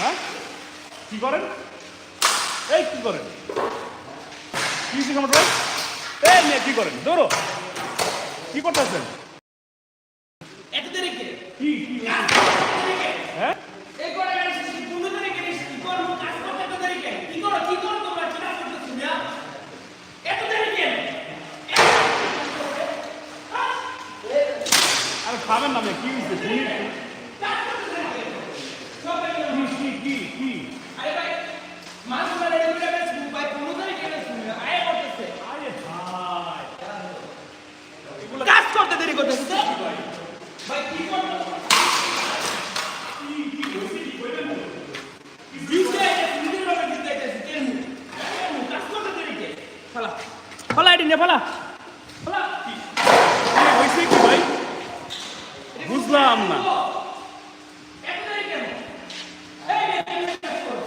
হ্যাঁ? কি করেন? এই কি করেন? কি হয়েছে সমস্যা এই মেয়ে কি করেন? দৌড়ো। কি করতেছেন? কে? কি? কি হ্যাঁ? এই করে গাড়ি শেষে কি পনেরো তারিখ গাড়ি শেষে কি করব? কাজ করতে এত দেরি কে? কি করো? কি করো তোমরা? কি কাজ করতেছো, মিয়া? এত দেরি কে? আরে খাবেন না মেয়ে কি হয়েছে শুনি কাজ করতে দেরি কে? সব এগুলো। কি কি কি আরে ভাই, মাছ মারা এগুলো বেচবো, ভাই, পনেরো তারিখে বেচবো, মিয়া। আয় করতেছে। আরে ভাই কাজ করতে দেরি করতেছে তো? ভাই, কি করব? দিছে, নিজের ভাবে দিতে চাইতেছে, কেন? কেন? কাজ করতে দেরি কে? ফালা। এটি নে, ফালা। ফালা। ভাই? বুঝলাম না এত দেরি কেন? এই নে, এই নে, কাজ করো।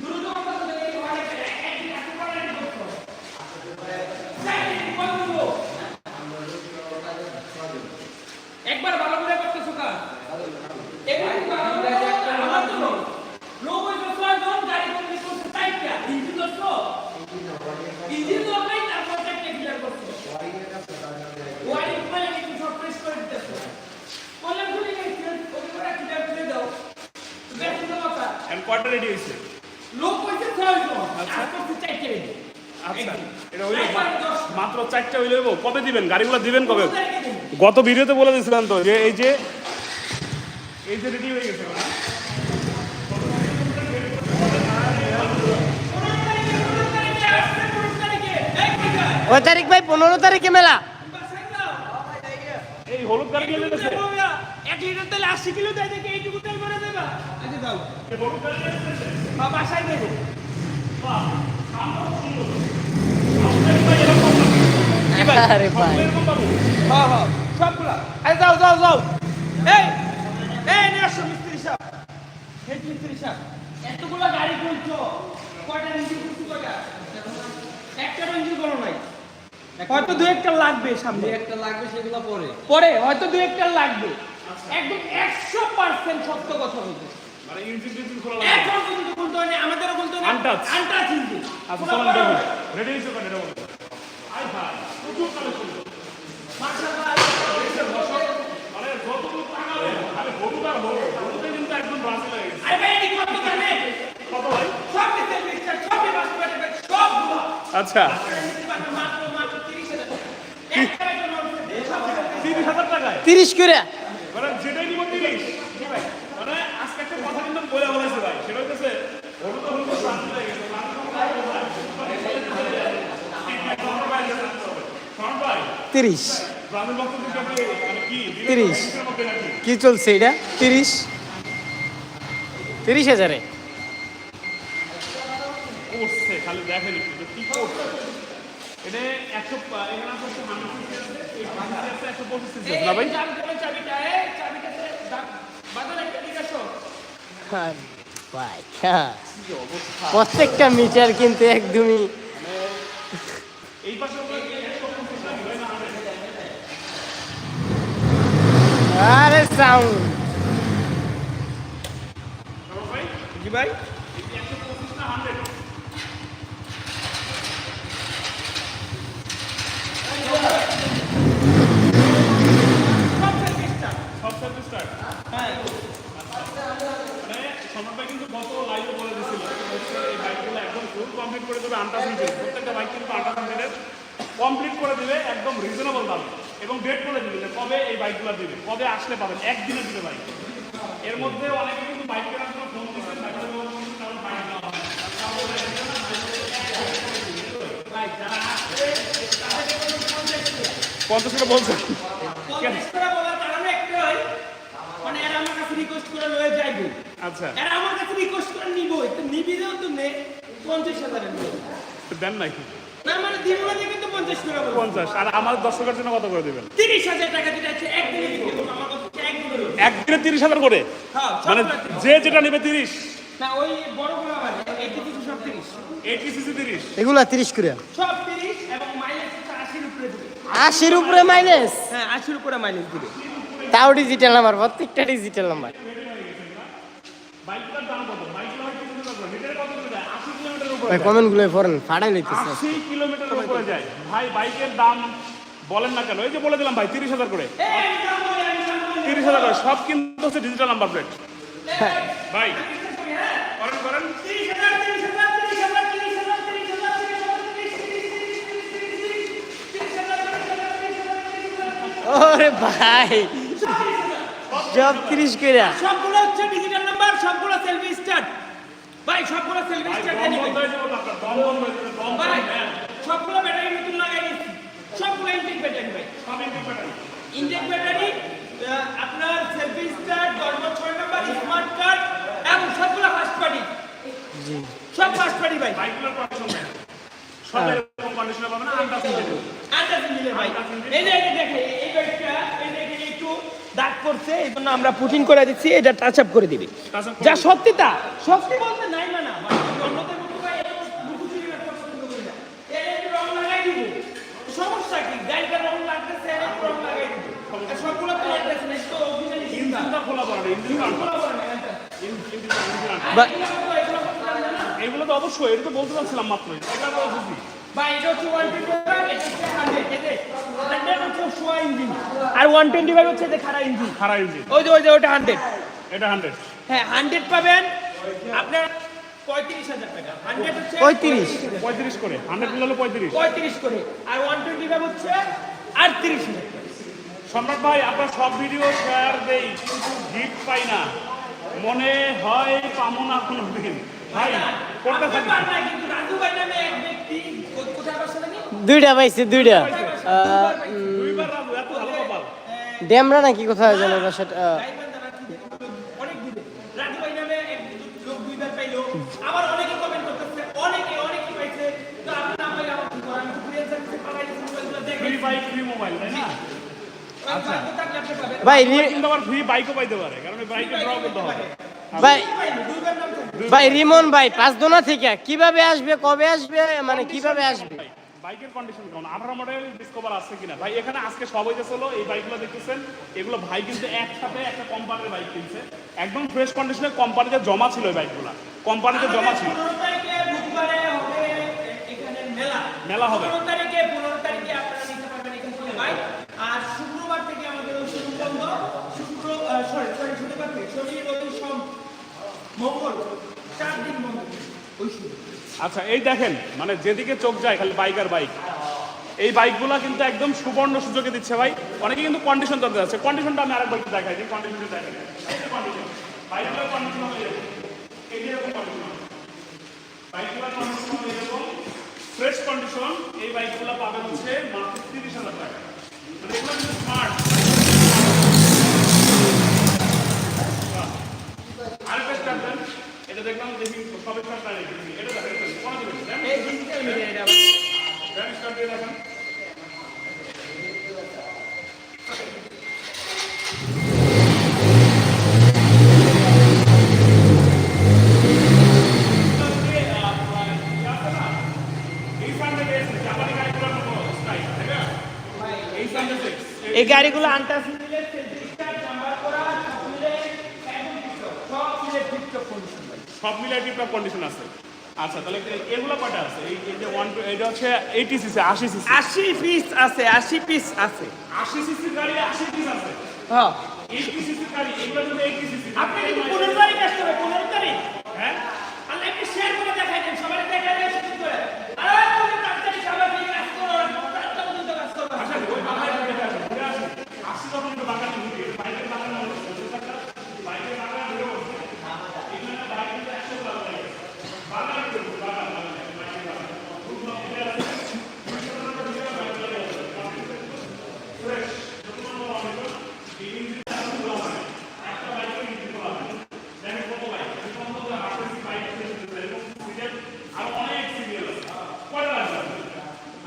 দ্রুত করতে দেরি কে? অনেক দেরি। একদিন কাজ করে রেডি করতে হবে। যাই, কত দেবো? একবার ভালো করে করতেছো কাজ একবার কি ভালো করে করতে আমার তো লোক লোক হইছে ছয়জন গাড়ি করে নিয়ে করছে চারটা ইঞ্জিন ধরছো ইঞ্জিন ধরলেই তারপর চারটে ক্লিয়ার করছ ওয়ারিং করে একটু সব প্রেস করে দিতেছো বললাম ভুলে গেছি ওকে করে ক্লিয়ার করে দাও দেখো তো কথা এন্ড কোয়ার্টার রেডি হয়েছে লোক হইছে ছয়জন আর করছে চারটে রেডি আচ্ছা এটা হইল মাত্র চারটা হইলে কবে দিবেন? গাড়িগুলো দিবেন কবে? গত ভিডিওতে বলে দিয়েছিলেন তো যে এই যে এই যে রেডি হয়ে গেছে তারিখে পনেরো তারিখে ওই ভাই? পনেরো তারিখে মেলা। এই হলুদ গাড়ি এক লিটার তেল আশি কিলো দেয় দেখে এইটুকু তেল ভরে দেবা। আচ্ছা যাও বাসায় দেবো। এতগুলো গাড়ি খুলছো কয়টা ইঞ্জিন খুলছো কয়টা একটা ইঞ্জিন করো নাই হয়তো দু একটা লাগবে সামনে। একটা লাগবে সেগুলো পরে। পরে হয়তো দু একটা লাগবে। একদম একশো পার্সেন্ট সত্য কথা বলতে। মানে ইঞ্জিন টিঞ্জিন খোলা লাগবে। এখন কিন্তু বলতে না আমাদেরও. আনটাচ ইঞ্জিন আচ্ছা চলেন দেখুন রেডি হয়েছে কেন এটা বলুন আই ভাই প্রচুর কালেকশন আরে যতটুকু টাকালেন আরে হলুদ আর হলুদ হলুদে কিন্তু একদম ব্রাজিল আরে ভাই এটি কত জানে কত ভাই? সব দিতে মিস্টার সব বাস করে সবগুলো আচ্ছা। মাত্র মাত্র 30000 টাকা। এক টাকার জন্য সব দিতে তিরিশ হাজার টাকায়? তিরিশ করে মানে যেটাই নিব তিরিশ ভাই মানে আজকে একটা কথা কিন্তু আমি বলে বলেছি ভাই। সেটা হচ্ছে হলুদ হলুদ ব্রাজিল হয়ে গেছে তিরিশ মানে কি তিরিশ। কি চলছে এটা? তিরিশ? তিরিশ হাজারে? খালি দেখেন কি এটা একশো এখানে আছে একশো পঁচিশ ভাই প্রত্যেকটা মিটার কিন্তু একদমই আরে সাউন্ড ভাই? জি সব সার্ভিসটা সব সার্ভিস স্টার্ট হ্যাঁ মানে সম্রাট ভাই কিন্তু গত লাইভে বলে দিছিল হচ্ছে এই বাইকগুলো একদম ফুল দেবে আন্টাস ইঞ্জিন প্রত্যেকটা বাইক কিন্তু আন্টাস ইঞ্জিনের কমপ্লিট করে দিবে একদম রিজনেবল দামে এবং ডেট করে দিবে যে কবে এই বাইকগুলো দিবে কবে আসলে পাবেন একদিনে দিবে বাইক এর মধ্যে অনেকে কিন্তু বাইক কেনার জন্য ফোন দিচ্ছেন পঞ্চাশ টাকা। বলছেন মানে আমার কাছে রিকোয়েস্ট করে আচ্ছা। এরা আমার কাছে রিকোয়েস্ট করে নিব তো নে পঞ্চাশ হাজারের দেন নাকি না মানে দিব না কিন্তু পঞ্চাশ টাকা পঞ্চাশ। আর আমার দর্শকের জন্য কত করে দেবেন? তিরিশ হাজার টাকা দিতে আছে একদিনে বিক্রি করব। আমার একদিনে তিরিশ হাজার করে? হ্যাঁ মানে যে যেটা নেবে তিরিশ। না ওই বড়গুলো আবার এইটি কিছু সব তিরিশ। এইটি সিসি তিরিশ। এগুলা তিরিশ করে। সব তিরিশ এবং মাইলেজ আশির উপরে দিবে। আশির উপরে মাইলেজ হ্যাঁ আশির উপরে মাইলেজ দিবে। তাও ডিজিটাল নাম্বার প্রত্যেকটা ডিজিটাল নাম্বার বাইকটার দাম কত বাইকগুলো হয় কিলোমিটার করে লিটারে কত করে যায় আশি কিলোমিটার উপরে ভাই যায় কমেন্টগুলো পড়েন ফাটাই লইতেছে আশি কিলোমিটার উপরে যায়। ভাই বাইকের দাম বলেন না কেন? এই যে বলে দিলাম ভাই তিরিশ হাজার করে। তিরিশ হাজার করে সব কিন্তু হচ্ছে ডিজিটাল নাম্বার প্লেট ভাই করেন করেন। ওরে ভাই সব তিরিশ কইরা। সবগুলো হচ্ছে ডিজিটাল নাম্বার সবগুলো সেলফি স্টার্ট ভাই সবগুলো সেলফি স্টার্ট দম জানি বন্ধ হয়ে যাবে তো আপনার দম বন্ধ হয়ে যাবে দম ভাই বন্ধ হয়ে যাবে। সবগুলো ব্যাটারি নতুন লাগাই দিচ্ছি সবগুলো ইনটেক ব্যাটারি ভাই সব ইনটেক ব্যাটারি আপনার সেলফি স্টার্ট গর্ব ছয় নাম্বার স্মার্ট কার্ড এবং সবগুলো ফার্স্ট পার্টি জি। সব ফার্স্ট পার্টি ভাই। বাইকগুলোর কন্ডিশন সব এরকম কন্ডিশনে পাবেন আন্দাজ নিয়ে দেবেন ভাই। এই যে দেখে এই বাইকটা এই দেখে একটু দাগ এই জন্য আমরা পুটিং করে দিচ্ছি এটা টাচ আপ করে দিবি। যা। সত্যি তা সত্যি বলতে নাই মানা মানে অন্যদের মতো ভাই এত বুকু চুরি রাখতে পছন্দ করি না এর একটু রং লাগাই দিব সমস্যা কি? গাড়িটা রং লাগতেছে এর রং লাগাই দিব। সবগুলো তো লাগতেছে না তো অফিসিয়ালি ইঞ্জিনটা খোলা পড়ে ইঞ্জিন কাট বা- এগুলো তো অবশ্যই এটা তো বলতে চাচ্ছিলাম মাত্র। এটা তো বুঝি আর ওয়ান টোয়েন্টি ফাইভ হচ্ছে যে খারা ইঞ্জিন। খারাপ ইঞ্জিন। ওই যে ওই যে ওটা হান্ড্রেড এটা হান্ড্রেড হ্যাঁ হান্ড্রেড পাবেন। আপনার পঁয়ত্রিশ হাজার টাকা। হান্ড্রেড হচ্ছে 35 পঁয়ত্রিশ করে। হান্ড্রেড হলো পঁয়ত্রিশ। পঁয়ত্রিশ করে। আর ওয়ান টোয়েন্টি ফাইভ হচ্ছে আটত্রিশ সম্রাট ভাই আপনার সব ভিডিও শেয়ার দেই কিন্তু গিফট পাই না। মনে হয় পামো না কোনো দিন ভাই করতে থাকি কিন্তু রাজু ভাই নামে এক ব্যক্তি কোথায় বাসা দুইটা পাইছে দুইটা। ডেমরা নাকি কোথায় জানো বাসাটা আহ, গাইবান্ধা না কি যেন অনেক দূরে। রাজু ভাই নামে এক লোক দুইবার পাইলো। আবার অনেকে comment করতেছে, অনেকে, অনেকে পাইছে। তো আপনার নাম পাইলে আমার কি করার? আমি তো courier service এ পাঠাই দিছি, মোবাইলগুলো দেখে। ফ্রি বাইক ফ্রি মোবাইল তাই না আচ্ছা। থাকলে আপনি পাবেন। ভাই রি- কিন্তু আবার ফ্রি বাইকও পাইতে পারে কারণ বাইকে ড্র করতে হবে। ভাই ভাই রিমন ভাই পাঁচদোনা থেকে কীভাবে আসবে কবে আসবে মানে কীভাবে আসবে? ভাই, বাইকের কন্ডিশন কেমন? আঠারো মডেল ডিসকভার আছে কিনা? ভাই এখানে আজকে সব হইতেছিল এই বাইকগুলো দেখতেছেন এগুলো ভাই কিন্তু একসাথে একটা কোম্পানির বাইক কিনছে। একদম ফ্রেশ কন্ডিশনে কোম্পানিতে জমা ছিল এই বাইকগুলো কোম্পানিতে জমা ছিল। মেলা। মেলা হবে। পনেরো তারিখে আপনারা বাইক আর শুক্রবার থেকে আমাদের বন্ধ। শুক্র সরি সরি শনিবার থেকে শনি, রবি, সোম, মঙ্গল, চার দিন বন্ধ। আচ্ছা এই দেখেন মানে যেদিকে চোখ যায় খালি বাইক আর বাইক। এই বাইকগুলো কিন্তু একদম সুবর্ণ সুযোগে দিচ্ছে ভাই। অনেকে কিন্তু কন্ডিশন জানতে যাচ্ছে। কন্ডিশনটা আমি আরেক বাইকটা দেখাই দিই কন্ডিশনটা দেখাই কন্ডিশন বাইকগুলোর কন্ডিশন হয়ে যাবে এরকম কন্ডিশন বাইকগুলোর কন্ডিশন হয়ে এরকম। ফ্রেশ কন্ডিশন এই বাইকগুলো পাবেন হচ্ছে মাত্র তিরিশ হাজার টাকা। মানে এগুলো কিন্তু স্মার্ট আরেকটা এটা দেখলাম দেখি সবে সব এটা দেখেন কোন দেখেন এই গাড়িগুলো মিলে করা সব মিলে ঠিকঠাক কন্ডিশন আছে। আচ্ছা তাহলে এগুলো কয়টা আছে? এই যে ওয়ান এটা হচ্ছে এইটি সিসি আশি সিসি আশি পিস আছে আশি পিস আছে। আশি গাড়ি আশি পিস আছে? হ্যাঁ। এইটি সিসির গাড়ি এগুলো যদি এইটি সিসি আপনি কিন্তু পনেরো তারিখ আসতে হবে পনেরো তারিখ হ্যাঁ আল্লাহ একটু শেয়ার করে দেখাই দেন সবাই দেখাই দেন শুরু করে আরে তুমি তাড়াতাড়ি সবাই মিলে কাজ করো তাড়াতাড়ি পর্যন্ত কাজ করো আচ্ছা ওই বাংলায় ঘুরে আসে ঘুরে আসে আশি তখন একটু বাগানে ঘুরি বাইকের বাগানে বসে বাইকের বাগানে ঘুরে বসে এখানে বাইক কিন্তু একশো ভালো লাগে বাগানে ঘুরবো বাগান বাগানে বাইকের বাগান খুব ভালো ঘুরে আসে আর অনেক সিরিয়াল আছে কয়টা লাগবে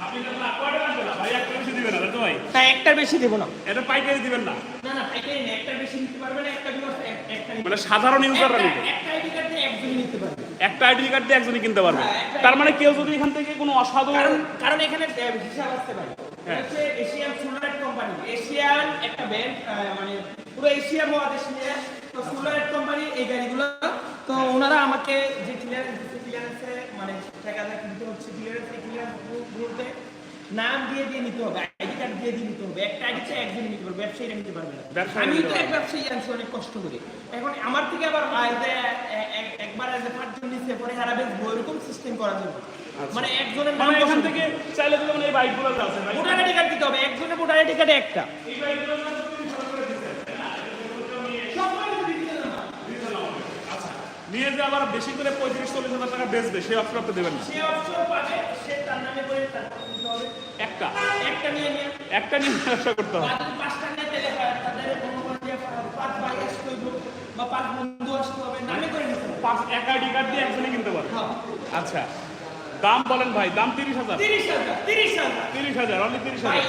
আপনি যখন কয়টা লাগবে না ভাই একটা বেশি দিবেন না তাই তো ভাই হ্যাঁ একটার বেশি দেবো না। এটা পাইকারি দিবেন না। না না পাইকারি না একটার বেশি নিতে পারবে না একটা বিকজ একটা মানে সাধারণ ইউজাররা নিবে। একটা আইডি কার্ড দিয়ে একজনই নিতে পারবে। একটা আইডি কার্ড দিয়ে একজনই কিনতে পারবে। তার মানে কেউ যদি এখান থেকে কোনো অসাধু কারণ এখানে হিসাব আসতে পারে। হচ্ছে এশিয়ান সোলার কোম্পানি এশিয়ান একটা ব্যান্ড মানে পুরো এশিয়া মহাদেশ নিয়ে। তো সোলার কোম্পানি এই গাড়িগুলো তো ওনারা আমাকে যে ক্লিয়ারেন্স ক্লিয়ারেন্সে মানে টাকাটা কিনতে হচ্ছে ক্লিয়ারেন্সে ক্লিয়ারেন্স বলতে নাম দিয়ে দিয়ে নিতে হবে। কার্ড দিয়ে দিয়ে নিতে হবে। একটা আইডি চাই একজনই নিতে পারবে ব্যবসায়ীরা নিতে পারবে না। আমি তো এক ব্যবসায়ী আনছি অনেক কষ্ট করে। এখন আমার থেকে আবার একবার এজ এ পাঁচজন নিচ্ছে পরে হারা বেচবো এরকম সিস্টেম করা যাবে মানে একজনের নাম মানে এখান থেকে চাইলে তো মানে এই বাইকগুলো আছে ভোটার আইডি কার্ড দিতে হবে একজনের ভোটার আইডি কার্ডে একটা। নিয়ে যে আবার বেশি করে পঁয়ত্রিশ চল্লিশ হাজার টাকা বেচবে সেই অপশন আপনি দেবেন না। একটা। একটা নিয়ে একটা নিয়ে ব্যবসা করতে হবে। পাঁচ এক দিয়ে একজনে কিনতে পারে হ্যাঁ। আচ্ছা দাম বলেন ভাই দাম তিরিশ হাজার। তিরিশ হাজার তিরিশ হাজার। তিরিশ হাজার অনলি তিরিশ হাজার।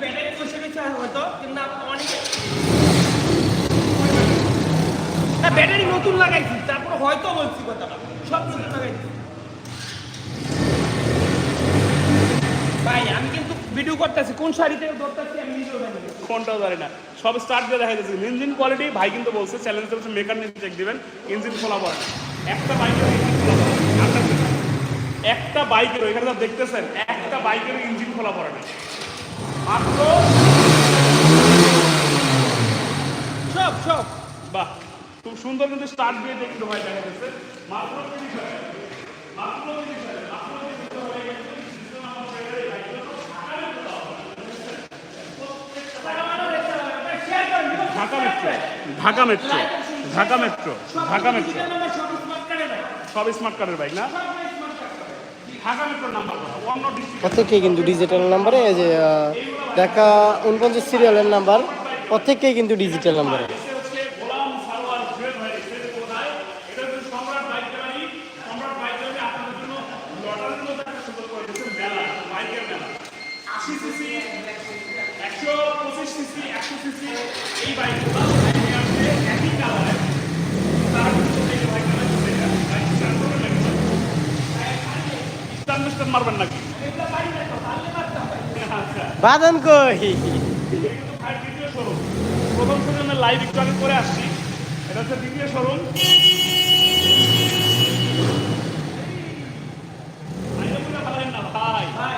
ব্যাটারি বসে হয়তো কিন্তু অনেকে হ্যাঁ ব্যাটারি নতুন লাগাইছি তারপর হয়তো বলছি কথাটা। সব নতুন লাগাইছি। ভাই আমি কিন্তু ভিডিও করতেছি কোন শাড়িতে ধরতেছি আমি নিজেও জানি। কোনটাও জানি না। সব স্টার্ট দিয়ে দেখা যাচ্ছে ইঞ্জিন কোয়ালিটি ভাই কিন্তু বলছে চ্যালেঞ্জ করেছে মেকার নিয়ে চেক দিবেন। ইঞ্জিন খোলা পড়ে একটা বাইকের ইঞ্জিন খোলা পড়ে। একটা বাইকের এখানে যা দেখতেছেন একটা বাইকের ইঞ্জিন খোলা পড়ে না মাত্র সব সব। বাহ। খুব সুন্দর কিন্তু স্টার্ট দিয়ে দেখতে ভাই দেখা যাচ্ছে মাত্র Dhaka metro Dhaka metro Dhaka metro Dhaka metro সব স্মার্ট কার্ডের বাইক না? অন্য কিন্তু ডিজিটাল নাম্বারে যে ঢাকা উনপঞ্চাশ সিরিয়ালের নাম্বার প্রত্যেককেই কিন্তু ডিজিটাল নাম্বারে হচ্ছে গোলাম সারোয়ার জুয়েল ভাই এসেছে কোথায় এটা হচ্ছে Samrat bike gallery Samrat bike gallery আপনাদের জন্য লটারির মধ্যে একটা সুন্দর করে দিয়েছেন মেলা বাইকের মেলা আশি সিসি একশো পঁচিশ সিসি একশো সিসি এই বাইকগুলো নিয়ে আসছে একই কালারে তার কিন্তু এই বাইক গ্যালারি বাইক স্টার্ট করবেন নাকি স্টার্ট মিস্টার মারবেন নাকি বাদন কই? কিন্তু ভাই দ্বিতীয় শোরুম প্রথম শোরুমে লাইভ একটু আগে করে আসছি এটা হচ্ছে দ্বিতীয় শোরুম ভাই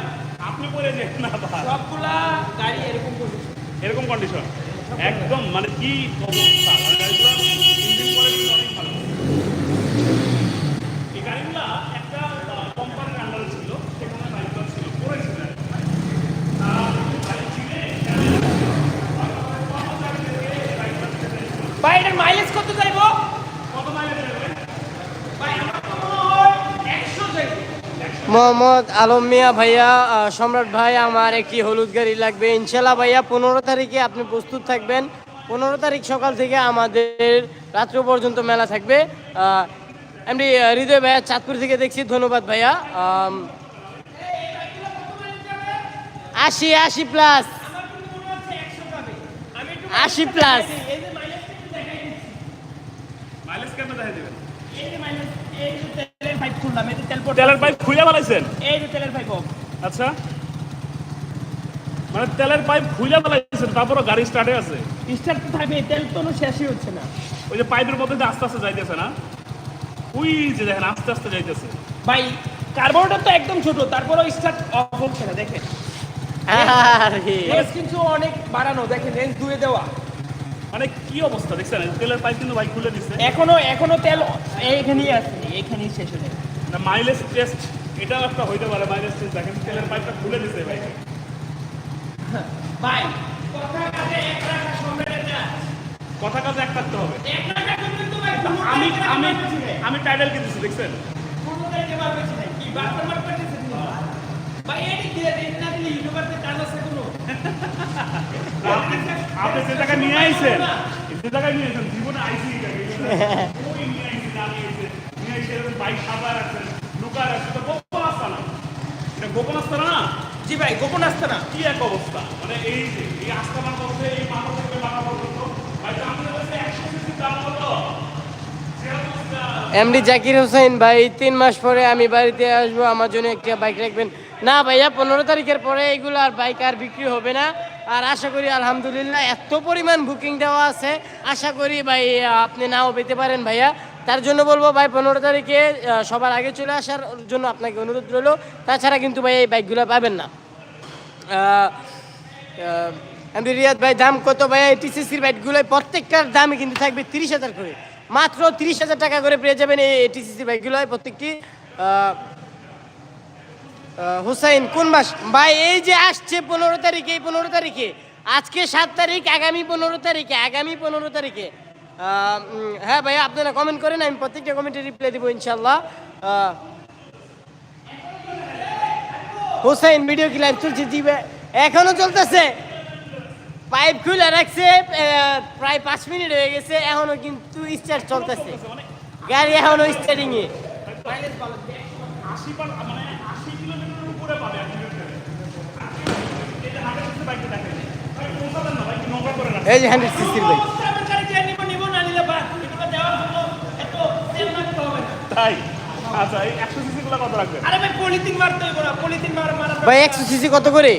আপনি পরে যেন না ভাই। সবগুলা গাড়ি এরকম এরকম কন্ডিশন একদম মানে কি অবস্থা মানে গাড়িগুলো ইঞ্জিন কোয়ালিটি অনেক ভালো এই গাড়িগুলা একটা কোম্পানির আন্ডারে ছিল সেখানে বাইকগুলো ছিল পড়েছিল ভাই এটার মাইলেজ কত যাইবো কত মাইলেজ দেবে ভাই আমার তো মনে হয় একশো যাইবো মোহাম্মদ আলম মিয়া ভাইয়া সম্রাট ভাই আমার একটি হলুদ গাড়ি লাগবে। ইনশাল্লাহ ভাইয়া পনেরো তারিখে আপনি প্রস্তুত থাকবেন। পনেরো তারিখ সকাল থেকে আমাদের রাত্র পর্যন্ত মেলা থাকবে। এমনি হৃদয় ভাইয়া চাঁদপুর থেকে দেখছি ধন্যবাদ ভাইয়া। আশি আশি প্লাস। আশি কিন্তু হচ্ছে একশো যাবে আমি একটু 80 plus। এই যে মাইলেজটা একটু দেখাই দিচ্ছি মাইলেজ কেন দেখা দেবেন? এই যে মাইলেজ এই যে তেলের পাইপ যে। তেলের পাইপ খুলে ফেলাইছেন এই যে তেলের পাইপ আচ্ছা। মানে তেলের পাইপ খুলে ফেলাইছেন তারপরও গাড়ি স্টার্টে আছে। স্টার্ট তো থাকবে তেল তো কোনো শেষই হচ্ছে না। ওই যে পাইপের মধ্যে দিয়ে আস্তে আস্তে যাইতেছে না? ওই যে দেখেন আস্তে আস্তে যাইতেছে। ভাই কার্বোরেটর তো একদম ছোট তারপরেও স্টার্ট অফ হচ্ছে না দেখেন। কিন্তু অনেক বাড়ানো দেখেন রেঞ্জ দুয়ে দেওয়া। মানে কি অবস্থা দেখছেন? তেলের পাইপ কিন্তু ভাই খুলে দিচ্ছে এখনও এখনও তেল এইখানেই আছে এইখানেই শেষ হয়ে মাইলেজ টেস্ট এটাও একটা হইতে পারে মাইলেজ টেস্ট দেখেন তেলের পাইপটা খুলে দিচ্ছে ভাই। ভাই কথা কাজে এক থাকতে হবে। আমি আমি আমি টাইটেল কিনতেছি দেখছেন? আপনি যে জায়গায় নিয়ে আইছেন যে জায়গায় নিয়ে আইছেন জীবনে আইসি নিয়ে আইসি বাইক তো গোপন এটা গোপন না? জি ভাই গোপন কি এক অবস্থা? মানে এই যে এই আস্তানার মধ্যে এই মাথা থেকে মাথা পর্যন্ত ভাই আমাদের কাছে একশো সিসির দাম কত এমডি জাকির হোসেন ভাই তিন মাস পরে আমি বাড়িতে আসব আমার জন্য একটা বাইক রাখবেন। না ভাইয়া পনেরো তারিখের পরে এগুলো আর বাইক আর বিক্রি হবে না। আর আশা করি আলহামদুলিল্লাহ এত পরিমাণ বুকিং দেওয়া আছে। আশা করি ভাই আপনি নাও পেতে পারেন ভাইয়া। তার জন্য বলব ভাই, পনেরো তারিখে সবার আগে চলে আসার জন্য আপনাকে অনুরোধ রইল। তাছাড়া কিন্তু ভাই এই বাইকগুলো পাবেন না। আমি রিয়াদ ভাই, দাম কত ভাই? টিসিসির বাইকগুলো প্রত্যেকটার দামই কিন্তু থাকবে তিরিশ হাজার করে। মাত্র তিরিশ হাজার টাকা করে পেয়ে যাবেন এই টিসিসির বাইকগুলো প্রত্যেকটি। হুসাইন, কোন মাস? ভাই, এই যে আসছে পনেরো তারিখে, এই পনেরো তারিখে। আজকে সাত তারিখ, আগামী পনেরো তারিখে, আগামী পনেরো তারিখে। হ্যাঁ ভাই আপনারা কমেন্ট করেন, আমি প্রত্যেকটা কমেন্টে রিপ্লাই দেবো ইনশাল্লাহ হোসেন ভিডিও কি লাইভ চলছে? জি ভাই, এখনও চলতেছে। পাইপ খুলে রাখছে প্রায় পাঁচ মিনিট হয়ে গেছে, এখনও কিন্তু স্টার্ট চলতেছে। গাড়ি এখনও স্টার্টিং এ। আশি পার মানে আশি তাই? আচ্ছা এই একশো সিসি গুলো কত রাখবেন? আরে ভাই পলিথিন মারতে হইব না পলিথিন মারা মারা ভাই একশো সিসি কত করে?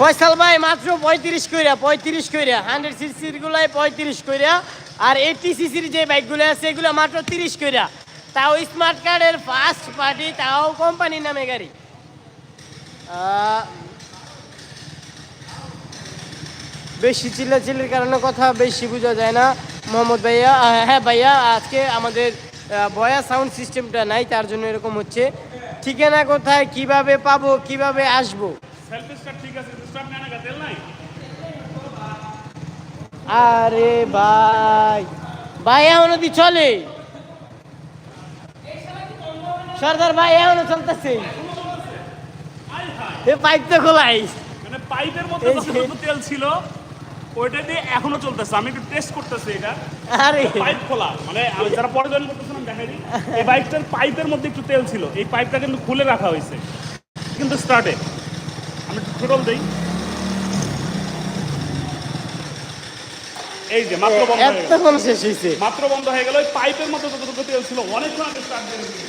ফয়সাল ভাই মাত্র পঁয়ত্রিশ কইরা পঁয়ত্রিশ কইরা হান্ড্রেড সিসির গুলাই পঁয়ত্রিশ কইরা আর এইটি সিসির যে বাইকগুলো আছে এগুলো মাত্র তিরিশ কইরা। তাও স্মার্ট কার্ডের ফার্স্ট পার্টি তাও কোম্পানির নামে গাড়ি। বেশি চিল্লাচিল্লির কারণে কথা বেশি বোঝা যায় না। মোহাম্মদ ভাইয়া হ্যাঁ ভাইয়া আজকে আমাদের বয়া সাউন্ড সিস্টেমটা নাই তার জন্য এরকম হচ্ছে। ঠিকানা কোথায় কীভাবে পাবো কীভাবে আসব? আরে ভাই ভাই এখনও দি চলে? সর্দার ভাই এখনও চলতেছে। পাইপ তো খোলাই। মানে পাইপের মধ্যে তেল ছিল ওইটা দিয়ে এখনও চলতেছে। আমি একটু টেস্ট করতেছি এটা। আরে। পাইপ খোলা। মানে আমি যারা পরে জয়েন করতেছিলাম দেখাই এই বাইকটার পাইপের মধ্যে একটু তেল ছিল। এই পাইপটা কিন্তু খুলে রাখা হয়েছে। কিন্তু স্টার্টে আমি একটু থ্রোটল দেই। এই যে মাত্র বন্ধ হয়ে গেল। শেষ হয়েছে। মাত্র বন্ধ হয়ে গেল। ওই পাইপের মধ্যে যতটুকু তেল ছিল অনেকক্ষণ আগে স্টার্ট দিয়ে দিয়েছি।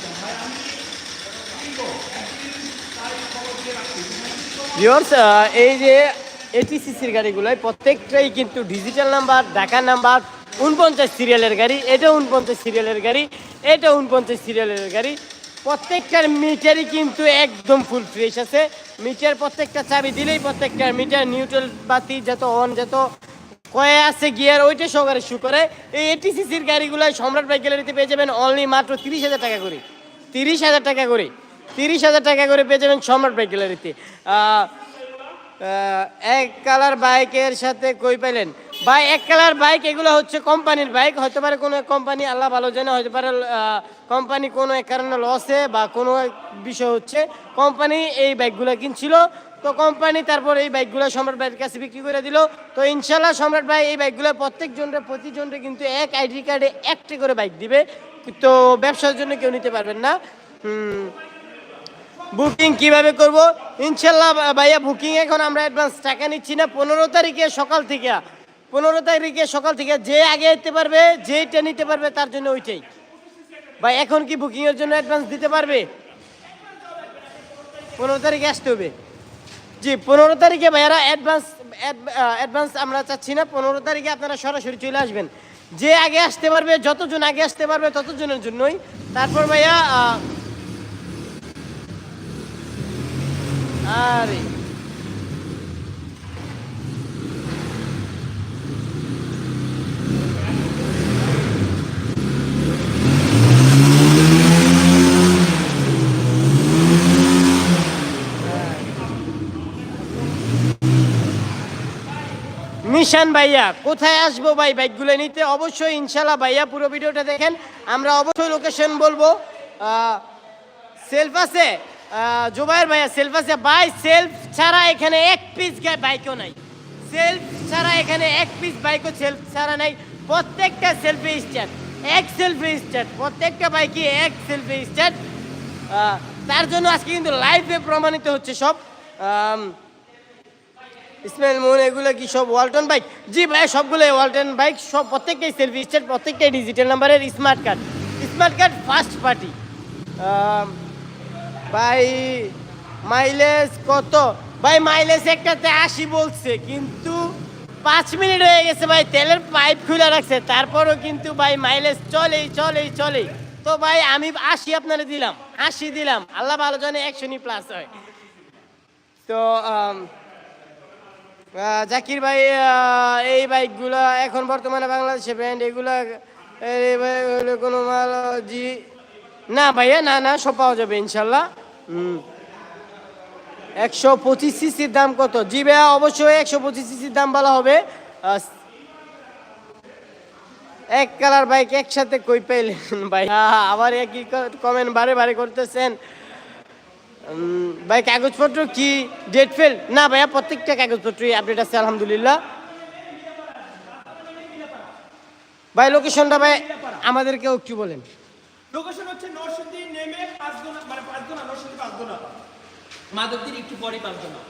এই যে এটিসিসির গাড়িগুলোয় প্রত্যেকটাই কিন্তু ডিজিটাল নাম্বার ঢাকা নাম্বার উনপঞ্চাশ সিরিয়ালের গাড়ি, এটা উনপঞ্চাশ সিরিয়ালের গাড়ি, এটা উনপঞ্চাশ সিরিয়ালের গাড়ি। প্রত্যেকটার মিটারই কিন্তু একদম ফুল ফ্রেশ আছে। মিটার প্রত্যেকটা চাবি দিলেই প্রত্যেকটার মিটার নিউট্রাল বাতি যত অন যত কয়ে আছে গিয়ার ওইটা সহকারে শু করে। এই এটিসিসির গাড়িগুলোয় সম্রাট বাইক গ্যালারিতে পেয়ে যাবেন অনলি মাত্র তিরিশ হাজার টাকা করে। তিরিশ হাজার টাকা করে। তিরিশ হাজার টাকা করে পেয়ে যাবেন সম্রাট বাইক গ্যালারিতে এক কালার বাইকের সাথে কই পাইলেন? ভাই, এক কালার বাইক, এগুলো হচ্ছে কোম্পানির বাইক। হতে পারে কোনো কোম্পানি, আল্লাহ ভালো জানে, হতে পারে কোম্পানি কোনো এক কারণে লসে বা কোনো এক বিষয় হচ্ছে, কোম্পানি এই বাইকগুলো কিনছিল। তো কোম্পানি তারপর এই বাইকগুলো সম্রাট ভাইয়ের কাছে বিক্রি করে দিল। তো ইনশাল্লাহ সম্রাট ভাই, এই বাইকগুলো প্রত্যেক জনরে প্রতিজনরে কিন্তু এক আইডি কার্ডে একটি করে বাইক দিবে। তো ব্যবসার জন্য কেউ নিতে পারবেন না। বুকিং কীভাবে করব? ইনশাল্লাহ ভাইয়া, বুকিং এখন আমরা অ্যাডভান্স টাকা নিচ্ছি না। পনেরো তারিখে সকাল থেকে। পনেরো তারিখে সকাল থেকে যে আগে যেতে পারবে, যেইটা নিতে পারবে তার জন্য ওইটাই। ভাই, এখন কি বুকিং এর জন্য অ্যাডভান্স দিতে পারবে? পনেরো তারিখে আসতে হবে। জি, পনেরো তারিখে ভাইয়ারা অ্যাডভান্স অ্যাডভান্স আমরা চাচ্ছি না। পনেরো তারিখে আপনারা সরাসরি চলে আসবেন। যে আগে আসতে পারবে, যতজন আগে আসতে পারবে ততজনের জন্যই। তারপর ভাইয়া আরে। নিশান ভাইয়া, কোথায় আসব ভাই? বাইকগুলো নিতে? অবশ্যই ইনশাল্লাহ ভাইয়া, পুরো ভিডিওটা দেখেন। আমরা অবশ্যই লোকেশন বলব। সেলফ আছে? জুবাইর ভাইয়া সেলফ আছে। ভাই সেলফ ছাড়া এখানে এক পিস বাইকও নাই। সেলফ ছাড়া এখানে এক পিস বাইকও সেলফ ছাড়া নাই। প্রত্যেকটা সেলফি স্ট্যান্ড এক সেলফি স্ট্যান্ড প্রত্যেকটা বাইকে এক সেলফি স্ট্যান্ড তার জন্য আজকে কিন্তু লাইভে প্রমাণিত হচ্ছে সব। ইসমাইল মোহন, এগুলো কি সব ওয়ালটন বাইক জি ভাই সবগুলো ওয়ালটন বাইক সব প্রত্যেকটাই সেলফি স্টেট প্রত্যেকটাই ডিজিটাল নাম্বারের smart card smart card first party ভাই মাইলেজ কত? ভাই মাইলেজ একটাতে আশি বলছে, কিন্তু পাঁচ মিনিট হয়ে গেছে ভাই, তেলের পাইপ খুলে রাখছে, তারপরও কিন্তু ভাই মাইলেজ চলেই চলেই চলেই। তো ভাই, আমি আশি আপনারা দিলাম, আশি দিলাম। আল্লাহ ভালো জানে একশোনি প্লাস হয়। তো জাকির ভাই এই বাইকগুলো এখন বর্তমানে বাংলাদেশে ব্র্যান্ড এগুলা কোনো মাল, জি না ভাইয়া, না না, সব পাওয়া যাবে, ইনশাল্লাহ। হুম। একশো পঁচিশ সিসির দাম কত? জি ভাইয়া, অবশ্যই একশো পঁচিশ সিসির দাম বলা হবে। এক কালার বাইক একসাথে কই পাইলেন ভাই আবার একই কমেন্ট বারে বারে করতেছেন। ভাই, কাগজপত্র কি? ডেট ফেল না ভাইয়া, প্রত্যেকটা কাগজপত্রই আপডেট আছে, আলহামদুলিল্লাহ। ভাই লোকেশনটা ভাই, আমাদেরকেও একটু বলেন। লোকেশন হচ্ছে নরসিংদী নেমে পাঁচদোনা মানে পাঁচদোনা নরসিংদী পাঁচদোনা মাধবদীর একটু পরে পাঁচদোনা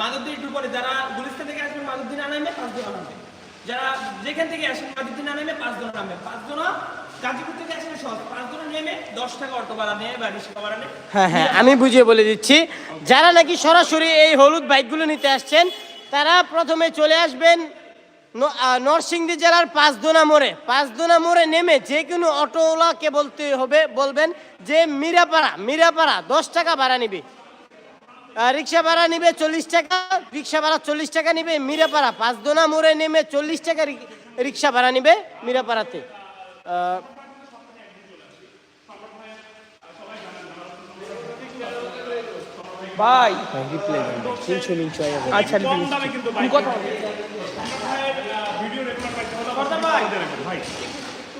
মাধবদীর একটু পরে যারা গুলিস্তান থেকে আসবেন, মাধবদী না নামে পাঁচদোনা নামবে। যারা যেখান থেকে আসেন মাধবদী না নামে পাঁচদোনা পাঁচদোনা পাঁচদোনা নেমে ভাড়া হ্যাঁ হ্যাঁ আমি বুঝিয়ে বলে দিচ্ছি, যারা নাকি সরাসরি এই হলুদ বাইকগুলো নিতে আসছেন, তারা প্রথমে চলে আসবেন নরসিংদী জেলার পাঁচদোনা মোড়ে পাঁচদোনা মোড়ে নেমে যে কোনো অটোওয়ালাকে বলতে হবে, বলবেন যে মিরাপাড়া মিরাপাড়া, দশ টাকা ভাড়া নিবে। রিক্সা ভাড়া নিবে চল্লিশ টাকা, রিক্সা ভাড়া চল্লিশ টাকা নিবে মিরাপাড়া। পাঁচদোনা মোড়ে নেমে চল্লিশ টাকা রিক্সা ভাড়া নিবে মিরাপাড়াতে। ভাই। আচ্ছা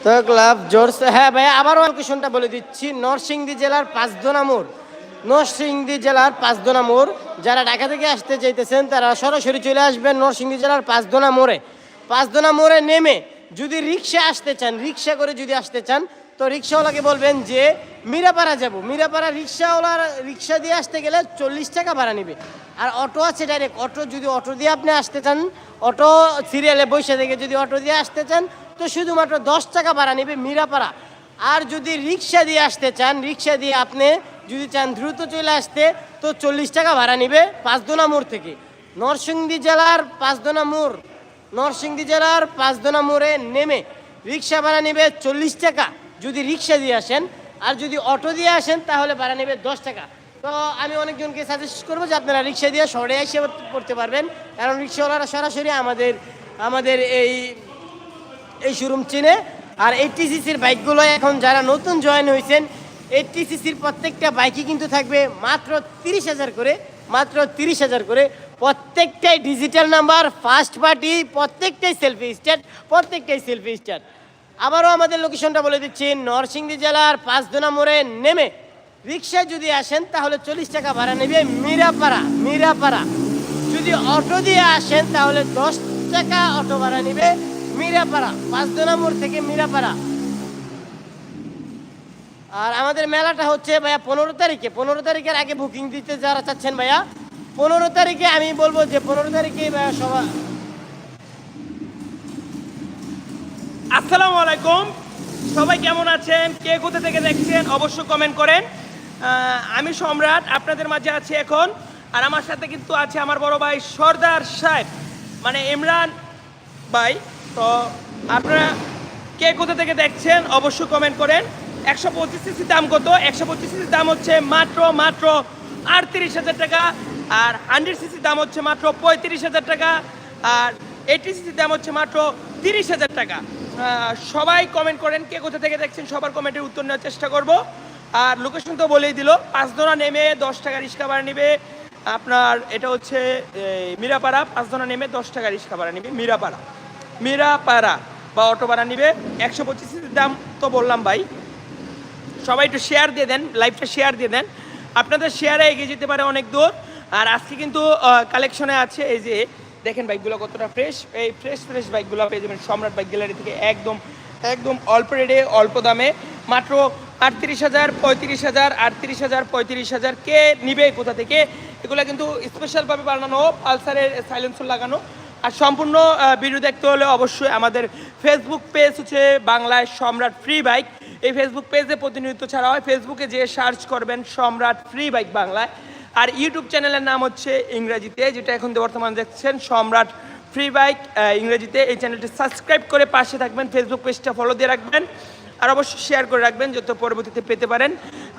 তো ক্লাব জোরসে হ্যাঁ ভাই আবারও লোকেশনটা বলে দিচ্ছি। নরসিংদী জেলার পাঁচদোনা মোড়। নরসিংদী জেলার পাঁচদোনা মোড়। যারা ঢাকা থেকে আসতে চাইতেছেন তারা সরাসরি চলে আসবেন নরসিংদী জেলার পাঁচদোনা মোড়ে। পাঁচদোনা মোড়ে নেমে যদি রিক্সা আসতে চান রিক্সা করে যদি আসতে চান তো রিক্সাওয়ালাকে বলবেন যে, মিরাপাড়া যাব। মিরাপাড়া রিক্সাওয়ালার রিক্সা দিয়ে আসতে গেলে চল্লিশ টাকা ভাড়া নেবে। আর অটো আছে ডাইরেক্ট অটো যদি অটো দিয়ে আপনি আসতে চান, অটো সিরিয়ালে বসে থেকে যদি অটো দিয়ে আসতে চান, তো শুধুমাত্র দশ টাকা ভাড়া নেবে মিরাপাড়া। আর যদি রিক্সা দিয়ে আসতে চান, রিক্সা দিয়ে আপনি যদি চান দ্রুত চলে আসতে, তো চল্লিশ টাকা ভাড়া নেবে পাঁচদোনা মোড় থেকে। নরসিংদী জেলার পাঁচদোনা মোড়, নরসিংদী জেলার পাঁচদোনা মোড়ে নেমে রিক্সা ভাড়া নেবে চল্লিশ টাকা। যদি রিক্সা দিয়ে আসেন, আর যদি অটো দিয়ে আসেন, তাহলে ভাড়া নেবে দশ টাকা। তো আমি অনেকজনকে সাজেস্ট করব যে আপনারা রিক্সা দিয়ে শহরে এসে পড়তে পারবেন। কারণ রিক্সাওয়ালারা সরাসরি আমাদের আমাদের এই এই শোরুম চিনে। আর এইটটি সিসির বাইকগুলো এখন যারা নতুন জয়েন হয়েছেন এইটটি সিসির প্রত্যেকটা বাইকই কিন্তু থাকবে মাত্র তিরিশ হাজার করে, মাত্র তিরিশ হাজার করে। প্রত্যেকটাই ডিজিটাল নাম্বার ফার্স্ট পার্টি প্রত্যেকটাই সেলফি স্টার্ট প্রত্যেকটাই সেলফি স্টার্ট আবারও আমাদের লোকেশনটা বলে দিচ্ছি, নরসিংদী জেলার পাঁচদোনা মোড়ে নেমে রিক্সায় যদি আসেন, তাহলে চল্লিশ টাকা ভাড়া নেবে মিরাপাড়া মিরাপাড়া। যদি অটো দিয়ে আসেন, তাহলে দশ টাকা অটো ভাড়া নেবে মিরাপাড়া, পাঁচদোনা মোড় থেকে মিরাপাড়া। আর আমাদের মেলাটা হচ্ছে ভাইয়া পনেরো তারিখে, পনেরো তারিখের আগে বুকিং দিতে যারা চাচ্ছেন ভাইয়া, পনেরো তারিখে আমি বলব যে পনেরো তারিখে ভাইয়া সবাই আসসালামু আলাইকুম। সবাই কেমন আছেন? কে কোথা থেকে দেখছেন অবশ্যই কমেন্ট করেন। আমি সম্রাট, আপনাদের মাঝে আছি এখন। আর আমার সাথে কিন্তু আছে আমার বড় ভাই সর্দার সাহেব। মানে ইমরান ভাই। তো আপনারা কে কোথা থেকে দেখছেন অবশ্যই কমেন্ট করেন। একশো পঁচিশ সিসি দাম কত? একশো পঁচিশ সিসির দাম হচ্ছে মাত্র মাত্র আটত্রিশ হাজার টাকা। আর হান্ড্রেড সিসির দাম হচ্ছে মাত্র পঁয়ত্রিশ হাজার টাকা। আর এইটি সিসির দাম হচ্ছে মাত্র তিরিশ হাজার টাকা। সবাই কমেন্ট করেন কে কোথা থেকে দেখছেন, সবার কমেন্টের উত্তর নেওয়ার চেষ্টা করব। আর লোকেশন তো বলেই দিল পাঁচদোনা নেমে দশ টাকা রিক্সা ভাড়া নেবে। আপনার এটা হচ্ছে মিরাপাড়া পাঁচদোনা নেমে দশ টাকা রিক্সা ভাড়া নেবে, মিরাপাড়া। মিরাপাড়া বা অটো ভাড়া নিবে, একশো পঁচিশের দাম তো বললাম ভাই। সবাই একটু শেয়ার দিয়ে দেন লাইভটা শেয়ার দিয়ে দেন। আপনাদের শেয়ারে এগিয়ে যেতে পারে অনেক দূর। আর আজকে কিন্তু কালেকশনে আছে, এই যে দেখেন বাইকগুলো কতটা ফ্রেশ এই ফ্রেশ ফ্রেশ বাইকগুলো পেয়ে যাবেন সম্রাট বাইক গ্যালারি থেকে একদম একদম অল্প রেটে অল্প দামে। মাত্র আটত্রিশ হাজার, পঁয়ত্রিশ হাজার, আটত্রিশ হাজার, পঁয়ত্রিশ হাজার। কে নিবে, কোথা থেকে? এগুলো কিন্তু স্পেশালভাবে বানানো, পালসারের সাইলেন্সার লাগানো। আর সম্পূর্ণ ভিডিও দেখতে হলে অবশ্যই আমাদের ফেসবুক পেজ হচ্ছে বাংলায় সম্রাট ফ্রি বাইক এই ফেসবুক পেজে প্রতিনিধিত্ব ছাড়া হয়। ফেসবুকে যে সার্চ করবেন সম্রাট ফ্রি বাইক বাংলায়। আর ইউটিউব চ্যানেলের নাম হচ্ছে ইংরেজিতে, যেটা এখন বর্তমানে দেখছেন, সম্রাট ফ্রি বাইক ইংরেজিতে। এই চ্যানেলটি সাবস্ক্রাইব করে পাশে থাকবেন ফেসবুক পেজটা ফলো দিয়ে রাখবেন। আর অবশ্যই শেয়ার করে রাখবেন, যত পরবর্তীতে পেতে পারেন।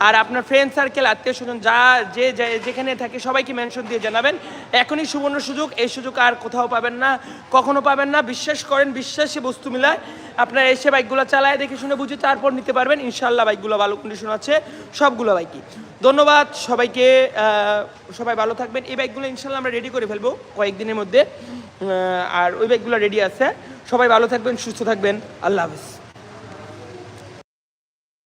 আর আপনার ফ্রেন্ড সার্কেল আত্মীয় স্বজন, যা, যে যেখানে থাকে, সবাইকে মেনশন দিয়ে জানাবেন। এখনই সুবর্ণ সুযোগ, এই সুযোগ আর কোথাও পাবেন না, কখনো পাবেন না। বিশ্বাস করেন, বিশ্বাসে বস্তু মিলায়। আপনারা এসে বাইকগুলো চালায়, দেখে শুনে বুঝে তারপর নিতে পারবেন। ইনশাল্লাহ বাইকগুলো ভালো কন্ডিশন আছে, সবগুলো বাইকই ধন্যবাদ সবাইকে সবাই ভালো থাকবেন। এই বাইকগুলো ইনশাল্লাহ আমরা রেডি করে ফেলব কয়েকদিনের মধ্যে। আর ওই বাইকগুলো রেডি আছে। সবাই ভালো থাকবেন, সুস্থ থাকবেন। আল্লাহ হাফিজ।